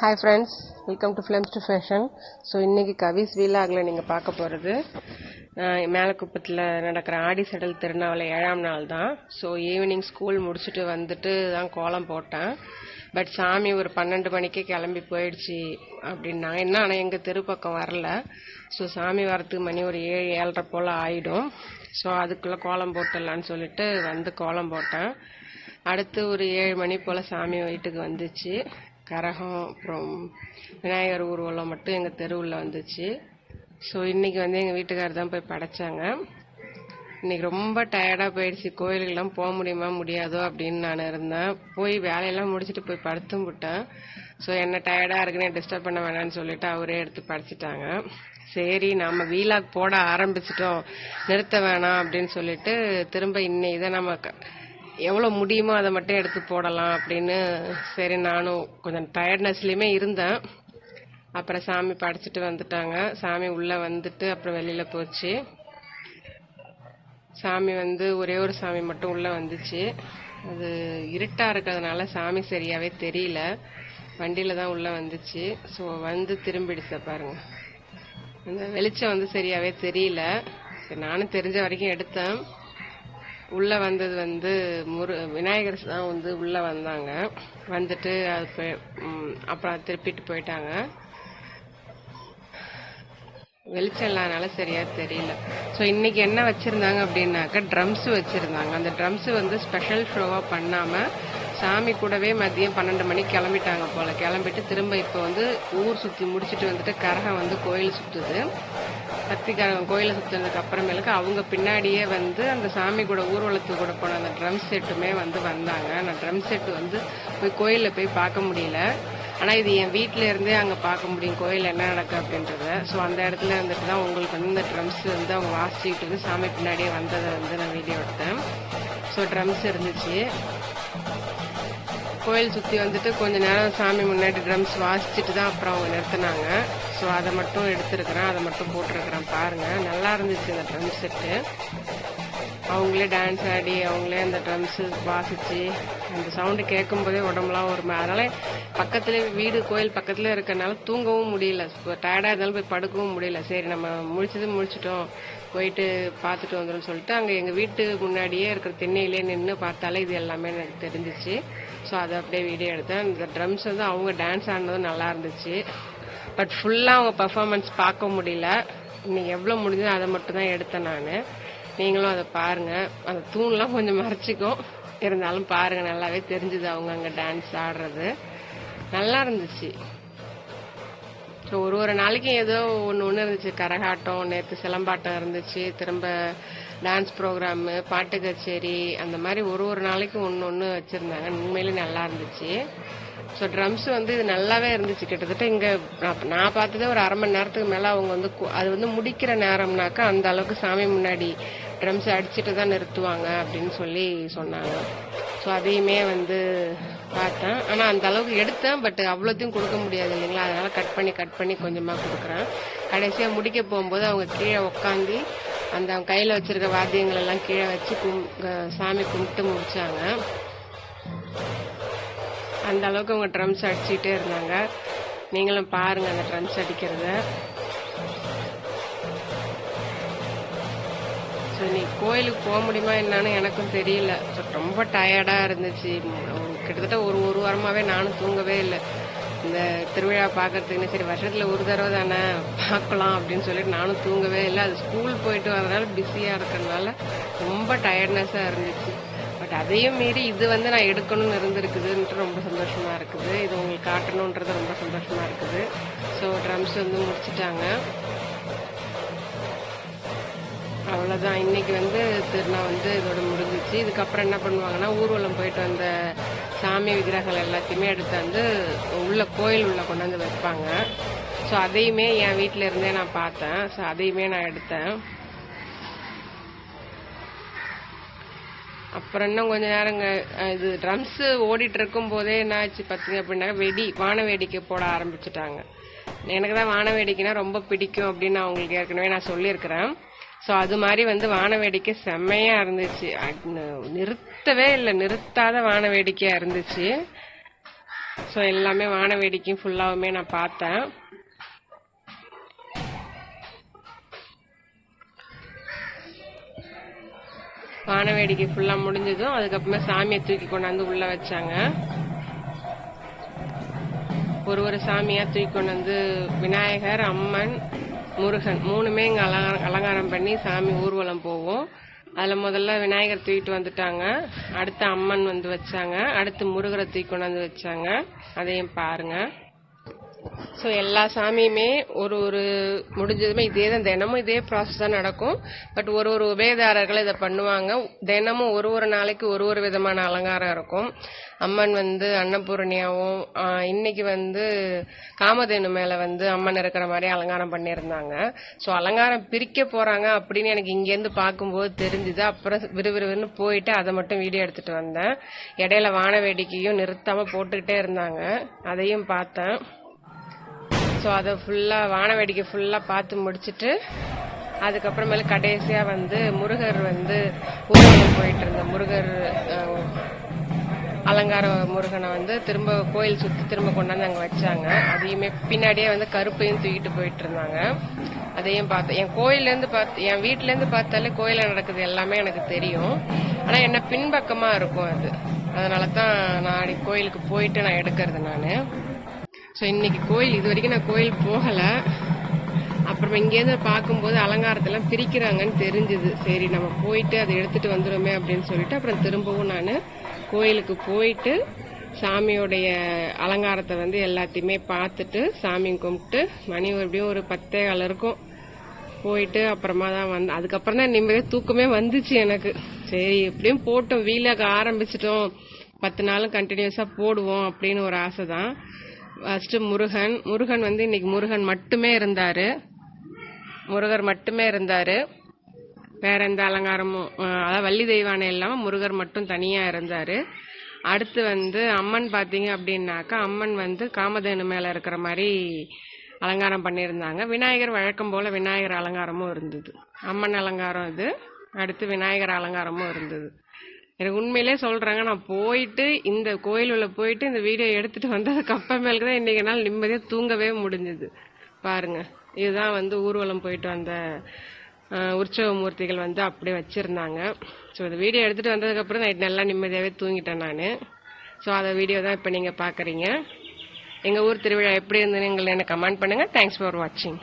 Hi friends welcome to films to fashion so இன்றைக்கி கவிஸ் வீலாகில் நீங்கள் பார்க்க போகிறது மேலக்குப்பத்தில் நடக்கிற ஆடி செடல் திருநாவலை ஏழாம் நாள் தான். ஸோ ஈவினிங் ஸ்கூல் முடிச்சுட்டு வந்துட்டு தான் கோலம் போட்டேன். பட் சாமி ஒரு பன்னெண்டு மணிக்கே கிளம்பி போயிடுச்சு அப்படின்னாங்க என்ன ஆனால் எங்கள் தெரு பக்கம் வரல. ஸோ சாமி வரத்துக்கு மணி ஒரு ஏழு ஏழரை போல் ஆகிடும் ஸோ அதுக்குள்ளே கோலம் போட்டுடலான்னு சொல்லிட்டு வந்து கோலம் போட்டேன். அடுத்து ஒரு ஏழு மணி போல் சாமி வீட்டுக்கு வந்துச்சு. கரகம் அப்புறம் விநாயகர் ஊர்வலம் மட்டும் எங்கள் தெருவில் வந்துச்சு. ஸோ இன்றைக்கி வந்து எங்கள் வீட்டுக்காரர் தான் போய் படைச்சாங்க. இன்னைக்கு ரொம்ப டயர்டாக போயிடுச்சு. கோயிலுக்கெல்லாம் போக முடியுமா முடியாதோ அப்படின்னு நான் இருந்தேன். போய் வேலையெல்லாம் முடிச்சுட்டு போய் படுத்தும் விட்டேன். ஸோ என்ன டயர்டாக இருக்குன்னு டிஸ்டர்ப் பண்ண வேணாம்னு சொல்லிட்டு அவரே எடுத்து படிச்சிட்டாங்க சரி நம்ம வீலாக் போட ஆரம்பிச்சிட்டோம். நிறுத்த வேணாம் அப்படின்னு சொல்லிட்டு திரும்ப இன்னைக்கு தான் நம்ம க- எவ்வளோ முடியுமோ அதை மட்டும் எடுத்து போடலாம் அப்படின்னு. சரி நானும் கொஞ்சம் டயர்ட்னஸ்லேயுமே இருந்தேன். அப்புறம் சாமி படைச்சிட்டு வந்துட்டாங்க. சாமி உள்ளே வந்துட்டு அப்புறம் வெளியில் போச்சு. சாமி வந்து ஒரே ஒரு சாமி மட்டும் உள்ளே வந்துச்சு. அது இருட்டாக இருக்கிறதுனால சாமி சரியாகவே தெரியல. வண்டியில் தான் உள்ளே வந்துச்சு. ஸோ வந்து திரும்பிடுச்ச பாருங்க. அந்த வெளிச்சம் வந்து சரியாகவே தெரியல. நானும் தெரிஞ்ச வரைக்கும் எடுத்தேன். உள்ளே வந்தது வந்து முரு விநாயகர் தான் வந்து உள்ளே வந்தாங்க. வந்துட்டு அது அப்புறம் திருப்பிட்டு போயிட்டாங்க. வெளிச்சம் இல்லாதனால சரியா தெரியல. ஸோ இன்னைக்கு என்ன வச்சிருந்தாங்க அப்படின்னாக்க ட்ரம்ஸ் வச்சிருந்தாங்க. அந்த ட்ரம்ஸ் வந்து ஸ்பெஷல் ஷோவா பண்ணாம சாமி கூடவே மதியம் பன்னெண்டு மணிக்கு கிளம்பிட்டாங்க போல. கிளம்பிட்டு திரும்ப இப்போ வந்து ஊர் சுத்தி முடிச்சுட்டு வந்துட்டு கரகம் வந்து கோயில் சுத்துது. கத்திகரகம் கோயிலை சுத்தினதுக்கு அப்புறமேலுக்கு அவங்க பின்னாடியே வந்து அந்த சாமி கூட ஊர்வலத்துக்கு கூட போன அந்த ட்ரம் செட்டுமே வந்து வந்தாங்க. நான் ட்ரம் செட் வந்து போய் கோயிலில் போய் பார்க்க முடியல. ஆனால் இது என் வீட்டில இருந்தே அங்கே பார்க்க முடியும். கோயில் என்ன நடக்கு அப்படின்றத. ஸோ அந்த இடத்துல இருந்துட்டு தான் உங்களுக்கு வந்து இந்த ட்ரம்ஸ் வந்து அவங்க வாசிச்சுக்கிட்டு வந்து சாமி பின்னாடியே வந்ததை வந்து நான் வீடியோ எடுத்தேன். ஸோ ட்ரம்ஸ் இருந்துச்சு. கோயில் சுத்தி வந்துட்டு கொஞ்ச நேரம் சாமி முன்னாடி ட்ரம்ஸ் வாசிச்சுட்டு தான் அப்புறம் அவங்க நிறுத்தினாங்க. ஸோ அதை மட்டும் எடுத்துருக்கிறேன். அதை மட்டும் போட்டிருக்கிறேன். பாருங்க. நல்லா இருந்துச்சு இந்த ட்ரம் செட்டு அவங்களே டான்ஸ் ஆடி அவங்களே அந்த ட்ரம்ஸு வாசிச்சு அந்த சவுண்டு கேட்கும் போதே உடம்புலாம் ஒரு அதனால் அதனால பக்கத்துல வீடு கோயில் பக்கத்துல இருக்கிறனால தூங்கவும் முடியல. டயர்டா இருந்தாலும் போய் படுக்கவும் முடியல. சரி நம்ம முடிச்சது முடிச்சிட்டோம் போயிட்டு பார்த்துட்டு வந்துடும் சொல்லிட்டு அங்கே எங்கள் வீட்டு முன்னாடியே இருக்கிற திண்ணையிலே நின்று பார்த்தாலே இது எல்லாமே எனக்கு தெரிஞ்சிச்சு. ஸோ அதை அப்படியே வீடியோ எடுத்தேன். இந்த ட்ரம்ஸ் வந்து அவங்க டான்ஸ் ஆடினதும் நல்லா இருந்துச்சு. பட் ஃபுல்லாக அவங்க பர்ஃபார்மன்ஸ் பார்க்க முடியல. இன்னைக்கு எவ்வளோ முடிஞ்சதோ அதை மட்டும் தான் எடுத்தேன் நான். நீங்களும் அதை பாருங்கள் அந்த தூண்லாம் கொஞ்சம் மறைச்சிக்கும் இருந்தாலும் பாருங்கள் நல்லாவே தெரிஞ்சுது அவங்க அங்கே டான்ஸ் ஆடுறது. நல்லா இருந்துச்சு. ஸோ ஒரு ஒரு நாளைக்கும் ஏதோ ஒன்று ஒன்று இருந்துச்சு. கரகாட்டம் நேற்று சிலம்பாட்டம் இருந்துச்சு. திரும்ப டான்ஸ் ப்ரோக்ராமு பாட்டு கச்சேரி அந்த மாதிரி ஒரு ஒரு நாளைக்கு ஒன்று ஒன்று வச்சுருந்தாங்க. உண்மையிலே நல்லா இருந்துச்சு. ஸோ ட்ரம்ஸ் வந்து இது நல்லாவே இருந்துச்சு. கிட்டத்தட்ட இங்கே நான் பார்த்ததே ஒரு அரை மணி நேரத்துக்கு மேலே அவங்க வந்து கு- அது வந்து முடிக்கிற நேரம்னாக்கா அந்த அளவுக்கு சாமி முன்னாடி ட்ரம்ஸ் அடிச்சுட்டு தான் நிறுத்துவாங்க அப்படின்னு சொல்லி சொன்னாங்க. ஸோ அதையுமே வந்து பார்த்தேன். ஆனால் அந்த அளவுக்கு எடுத்தேன் பட் அவ்வளோத்தையும் கொடுக்க முடியாது இல்லைங்களா? அதனால கட் பண்ணி கட் பண்ணி கொஞ்சமாக கொடுக்குறேன். கடைசியாக முடிக்க போகும்போது அவங்க கீழே உட்காந்து அந்த அவங்க கையில் வச்சிருக்க வாத்தியங்கள் எல்லாம் கீழே வச்சு கும் சாமி கும்பிட்டு முடிச்சாங்க. அந்த அளவுக்கு அவங்க ட்ரம்ஸ் அடிச்சுக்கிட்டே இருந்தாங்க. நீங்களும் பாருங்க அந்த ட்ரம்ஸ் அடிக்கிறத. ஸோ இன்னைக்கு கோயிலுக்கு போக முடியுமா என்னன்னு எனக்கும் தெரியல. ஸோ ரொம்ப டயர்டாக இருந்துச்சு. கிட்டத்தட்ட ஒரு ஒரு வாரமாகவே நானும் தூங்கவே இல்லை. இந்த திருவிழா பார்க்கறதுக்குன்னு சரி வருஷத்தில் ஒரு தடவை தானே பார்க்கலாம் அப்படின்னு சொல்லிட்டு நானும் தூங்கவே இல்லை. அது ஸ்கூல் போயிட்டு வரதுனால பிஸியாக இருக்கிறதுனால ரொம்ப டயர்ட்னஸாக இருந்துச்சு. பட் அதையும் மீறி இது வந்து நான் எடுக்கணும்னு இருந்திருக்குதுன்ட்டு ரொம்ப சந்தோஷமா இருக்குது. இது உங்களுக்கு காட்டணுன்றது ரொம்ப சந்தோஷமா இருக்குது. ஸோ ட்ரம்ஸ் வந்து முடிச்சிட்டாங்க. அவ்வளோதான் இன்னைக்கு வந்து திருநா வந்து இதோட முடிஞ்சிச்சு. இதுக்கப்புறம் என்ன பண்ணுவாங்கன்னா ஊர்வலம் போயிட்டு வந்த சாமி விக்கிரகங்கள் எல்லாத்தையுமே எடுத்து வந்து உள்ள கோயில் உள்ள கொண்டாந்து வைப்பாங்க. ஸோ அதையுமே என் வீட்டில இருந்தே நான் பார்த்தேன். ஸோ அதையுமே நான் எடுத்தேன். அப்புறம் இன்னும் கொஞ்ச நேரங்க இது ட்ரம்ஸ் ஓடிட்டு இருக்கும் போதே என்ன ஆச்சு பார்த்தீங்க அப்படின்னா வெடி வான வேடிக்கை போட ஆரம்பிச்சுட்டாங்க. எனக்கு தான் வான வேடிக்கைனா ரொம்ப பிடிக்கும் அப்படின்னு நான் உங்களுக்கு ஏற்கனவே நான் சொல்லியிருக்கிறேன். ஸோ அது மாதிரி வந்து வான வேடிக்கை செம்மையா இருந்துச்சு. அட்- நிறுத்தவே இல்லை. நிறுத்தாத வான வேடிக்கையா இருந்துச்சு. ஸோ எல்லாமே வான வேடிக்கையும் ஃபுல்லாகவுமே நான் பார்த்தேன். வான வேடிக்கை ஃபுல்லாக முடிஞ்சதும் அதுக்கப்புறமா சாமியை தூக்கி கொண்டாந்து உள்ளே வச்சாங்க. ஒரு ஒரு சாமியாக தூக்கி கொண்டு வந்து விநாயகர் அம்மன் முருகன். மூணுமே இங்கே அலங்காரம் அலங்காரம் பண்ணி சாமி ஊர்வலம் போவோம். அதில் முதல்ல விநாயகர் தூக்கிட்டு வந்துட்டாங்க. அடுத்து அம்மன் வந்து வச்சாங்க. அடுத்து முருகரை தூக்கி கொண்டு வந்து வச்சாங்க. அதையும் பாருங்கள் ஸோ எல்லா சாமியுமே ஒரு ஒரு முடிஞ்சதுமே இதே தான் தினமும் இதே ப்ராசஸ் தான் நடக்கும். பட் ஒரு ஒரு உபயதாரர்கள் இதை பண்ணுவாங்க. தினமும் ஒரு ஒரு நாளைக்கு ஒரு ஒரு விதமான அலங்காரம் இருக்கும். அம்மன் வந்து அன்னபூர்ணியாவும் இன்னைக்கு வந்து காமதேனு மேலே வந்து அம்மன் இருக்கிற மாதிரி அலங்காரம் பண்ணியிருந்தாங்க. ஸோ அலங்காரம் பிரிக்க போகிறாங்க அப்படின்னு எனக்கு இங்கேருந்து பார்க்கும்போது தெரிஞ்சுது. அப்புறம் விறுவிறுன்னு போயிட்டு அதை மட்டும் வீடியோ எடுத்துகிட்டு வந்தேன். இடையில வான வேடிக்கையும் நிறுத்தாமல் போட்டுக்கிட்டே இருந்தாங்க. அதையும் பார்த்தேன். ஸோ அதை ஃபுல்லாக வான வேடிக்கை ஃபுல்லாக பார்த்து முடிச்சுட்டு அதுக்கப்புறமேல கடைசியாக வந்து முருகர் வந்து ஊர்வலம் போயிட்டு இருந்த முருகர் அலங்கார முருகனை வந்து திரும்ப கோயில் சுற்றி திரும்ப கொண்டாந்து அங்கே வச்சாங்க. அதையுமே பின்னாடியே வந்து கருப்பையும் தூக்கிட்டு போயிட்டு இருந்தாங்க. அதையும் பார்த்தேன் என் கோயிலேருந்து பார்த்து என் வீட்டிலேருந்து பார்த்தாலே கோயிலில் நடக்குது எல்லாமே எனக்கு தெரியும். ஆனால் என்ன பின்பக்கமாக இருக்கும் அது. அதனால தான் நான் கோயிலுக்கு போயிட்டு நான் எடுக்கிறது நான். ஸோ இன்னைக்கு கோயில் இது வரைக்கும் நான் கோயில் போகலை. அப்புறம் இங்கேருந்து பார்க்கும்போது அலங்காரத்தெல்லாம் பிரிக்கிறாங்கன்னு தெரிஞ்சுது. சரி நம்ம போயிட்டு அதை எடுத்துட்டு வந்துடுமே அப்படின்னு சொல்லிட்டு அப்புறம் திரும்பவும் நான் கோயிலுக்கு போயிட்டு சாமியோடைய அலங்காரத்தை வந்து எல்லாத்தையுமே பார்த்துட்டு சாமி கும்பிட்டு மணி எப்படியும் ஒரு பத்தே கால் இருக்கும். போயிட்டு அப்புறமா தான் வந்து அதுக்கப்புறம் தான் நிம்மதியாக தூக்கமே வந்துச்சு எனக்கு. சரி எப்படியும் போட்டோம் வீலாக ஆரம்பிச்சிட்டோம். பத்து நாளும் கண்டினியூஸாக போடுவோம் அப்படின்னு ஒரு ஆசை தான். ஃபர்ஸ்ட் முருகன். முருகன் வந்து இன்னைக்கு முருகன் மட்டுமே இருந்தாரு. முருகர் மட்டுமே இருந்தாரு. வேற எந்த அலங்காரமும் அதாவது வள்ளி தெய்வானை இல்லாமல் முருகர் மட்டும் தனியாக இருந்தார். அடுத்து வந்து அம்மன் பார்த்தீங்க அப்படின்னாக்கா அம்மன் வந்து காமதேனு மேலே இருக்கிற மாதிரி அலங்காரம் பண்ணியிருந்தாங்க. விநாயகர் வழக்கம் போல் விநாயகர் அலங்காரமும் இருந்தது. அம்மன் அலங்காரம் இது. அடுத்து விநாயகர் அலங்காரமும் இருந்தது. எனக்கு உண்மையிலே சொல்றாங்க நான் போயிட்டு இந்த கோயில் உள்ள போயிட்டு இந்த வீடியோ எடுத்துட்டு வந்ததுக்கு அப்புறமேலுக்கு தான் இன்னைக்கு நாள் நிம்மதியா தூங்கவே முடிஞ்சது. பாருங்க. இதுதான் வந்து ஊர்வலம் போயிட்டு வந்த உற்சவ மூர்த்திகள் வந்து அப்படியே வச்சிருந்தாங்க. ஸோ இந்த வீடியோ எடுத்துட்டு வந்ததுக்கப்புறம் நைட் நல்லா நிம்மதியாகவே தூங்கிட்டேன் நான். ஸோ அதை வீடியோ தான் இப்போ நீங்கள் பார்க்குறீங்க எங்கள் ஊர் திருவிழா எப்படி இருந்ததுன்னு எங்களை எனக்கு கமெண்ட் பண்ணுங்கள் தேங்க்ஸ் ஃபார் வாட்சிங்